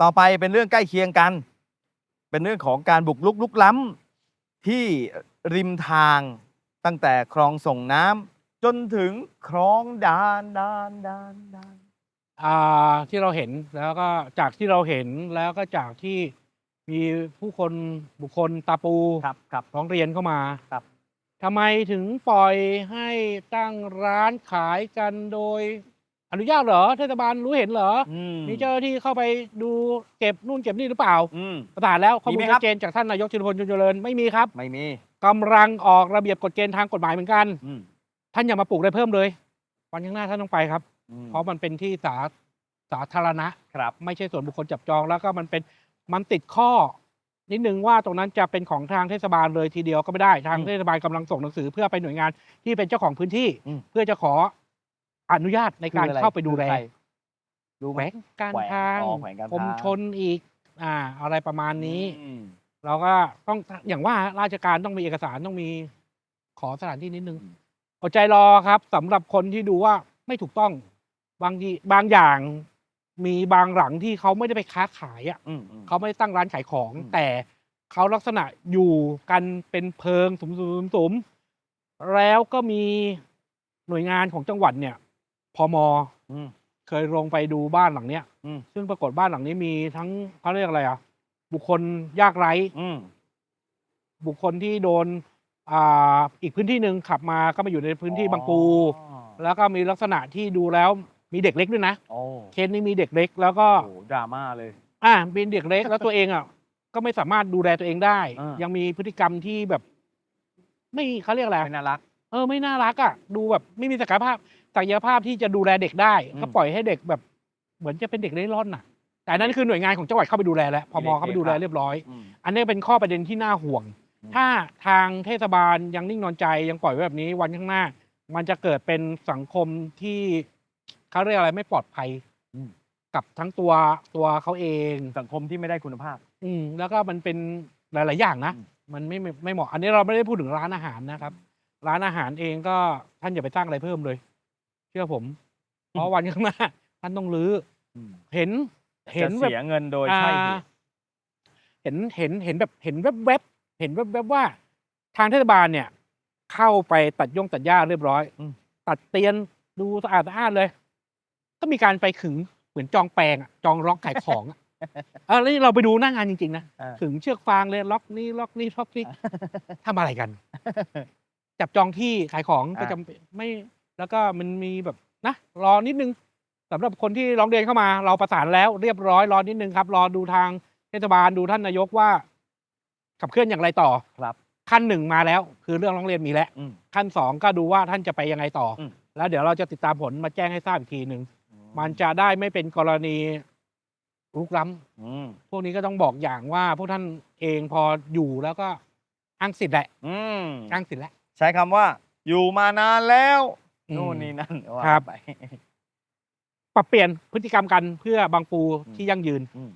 ต่อไปเป็นเรื่องใกล้เคียงกัน เป็นเรื่องของการบุกลุกลุกล้ำที่ริมทางตั้งแต่คลองส่งน้ำจนถึงคลองดานดานดานดานอ่าที่เราเห็นแล้วก็จากที่เราเห็นแล้วก็จากที่มีผู้คนบุคคลตาปูครับครับ ร้องเรียนเข้ามาครับทำไมถึงปล่อยให้ตั้งร้านขายกันโดย อนุญาตเหรอเทศบาลรู้เห็นเหรออืมมีเจ้าหน้าที่เข้าไปดูเก็บนู่นเก็บนี่หรือเปล่า อืม ประสานแล้วข้อมีมูไหลมครัชับ ดเจนจากท่านนายกชินพลจุนเจริญไม่มีครับไม่มีกำลังออกระเบียบกฎเกณฑ์ทางกฎหมายเหมือนกัน อืมท่านอย่ามาปลูกอะไรเพิ่มเลย วันข้างหน้าท่านต้องไปครับ อืมเพราะมันเป็นที่สาสาธารณะ ครับ ไม่ใช่ส่วนบุคคลจับจองแล้วก็มันเป็นมันติดข้อ นิดนึงว่าตรงนั้นจะเป็นของทางเทศบาลเลยทีเดียวก็ไม่ได้ทางอืมเทศบาลกำลังส่งหนังสือเพื่อไปหน่วยงานที่เป็นเจ้าของพื้นที่ อืม เพื่อจะขอ อนุญาตในการคืออะไรเข้าไปดูแลคือใครรู้แขไหมวงการแขวงทางอ๋อแขวงการกรมทางชนอีก อ่า อะไรประมาณนี้อืมเราก็ต้องอย่างว่าราชการต้องมีเอกสารต้องมีขอสถานที่นิดนึงอืมอดใจรอครับสำหรับคนที่ดูว่าไม่ถูกต้อง บางทีบางอย่างมีบางหลังที่เขาไม่ได้ไปค้าขายอะอืมอืมเขาไม่ได้ตั้งร้านขายของอืมแต่เขาลักษณะอยู่กันเป็นเพิงสุมสุมสุมๆแล้วก็มีหน่วยงานของจังหวัดเนี่ย พมอืม เคยลงไปดูบ้านหลังเนี้ย อืม ซึ่งปรากฏบ้านหลังนี้มีทั้งเขาเรียกอะไรอะ บุคคลยากไร้ อืม บุคคลที่โดนอ่าอีกพื้นที่หนึ่งขับมาก็มาอยู่ในพื้นที่บางปูอ๋อแล้วก็มีลักษณะที่ดูแล้วมีเด็กเล็กด้วยนะ โอ้เคสนี้มีเด็กเล็ก แล้วก็ โหดราม่าเลย อ่าเป็นเด็กเล็กแล้วตัวเองอะ ก็ไม่สามารถดูแลตัวเองได้ อ่ายั ยังมีพฤติกรรมที่แบบ ไม่เขาเรียกอะไรไม่น่ารัก เออไม่น่ารักอะ ดูแบบไม่มีศักยภาพ ศักยภาพที่จะดูแลเด็กได้อืมก็ปล่อยให้เด็กแบบ เหมือนจะเป็นเด็กเล่ร่อนน่ะ แต่อันนั้นคือหน่วยงานของจังหวัดเข้าไปดูแลแล้วพมเข้าไปดูแลเรียบร้อยอืมอันนี้เป็นข้อประเด็นที่น่าห่วงอืมถ้าทางเทศบาลยังนิ่งนอนใจยังปล่อยไว้แบบนี้วันข้างหน้า มันจะเกิดเป็นสังคมที่เขาเรียกอะไรไม่ปลอดภัยอืมกับทั้งตัวตัวเขาเองสังคมที่ไม่ได้คุณภาพ อืมแล้วก็มันเป็นหลาย ๆ อย่างนะอืมมันไม่ไม่ไม่เหมาะ อันนี้เราไม่ได้พูดถึงร้านอาหารนะครับ ร้านอาหารเองก็ท่านอย่าไปสร้างอะไรเพิ่มเลย เชื่อผม เพราะวันข้างหน้าท่านต้องรื้ออืมเห็น เห็นจะแบบ เสียเงินโดยใช่เหอ่าตุ เห็นเห็นเห็นแบบเห็นแวบๆเห็นแวบๆว่า ทางเทศบาลเนี่ย เข้าไปตัดย่งตัดหญ้าเรียบร้อยอืม ตัดเตียนดูสะอาดสะอาดเลย ก็มีการไปขึงเหมือนจองแปลงอะจองล็อกขายของอะ เออแล้วนี่เราไปดูหน้างานจริงๆนะอ่า ขึงเชือกฟางเลยล็อกนี้ล็อกนี้ล็อกนี้ทำอะไรกัน จับจองที่ขายของก็อ่าจำเป็นไม่ แล้วก็มันมีแบบนะรอนิดนึงสำหรับคนที่ร้องเรียนเข้ามา เราประสานแล้วเรียบร้อยรอนิดนึงครับ รอดูทางเทศบาลดูท่านนายกว่า ขับเคลื่อนอย่างไรต่อครับ ขั้นหนึ่งมาแล้ว คือเรื่องร้องเรียนมีแล้ว อืม ขั้นสองก็ดูว่าท่านจะไปยังไงต่ออม แล้วเดี๋ยวเราจะติดตามผลมาแจ้งให้ทราบอีกทีหนึ่งมันจะได้ไม่เป็นกรณีรุกล้ำอืมพวกนี้ก็ต้องบอกอย่างว่า พวกท่านเองพออยู่แล้วก็อ้างสิทธิ์แหละอืมอ้างสิทธิ์แหละใช้คำว่า อยู่มานานแล้ว อืม นู่นนี่นั่นว่าครับ ไป ปรับเปลี่ยนพฤติกรรมกันเพื่อบางปูอืมที่ยั่งยืน อืม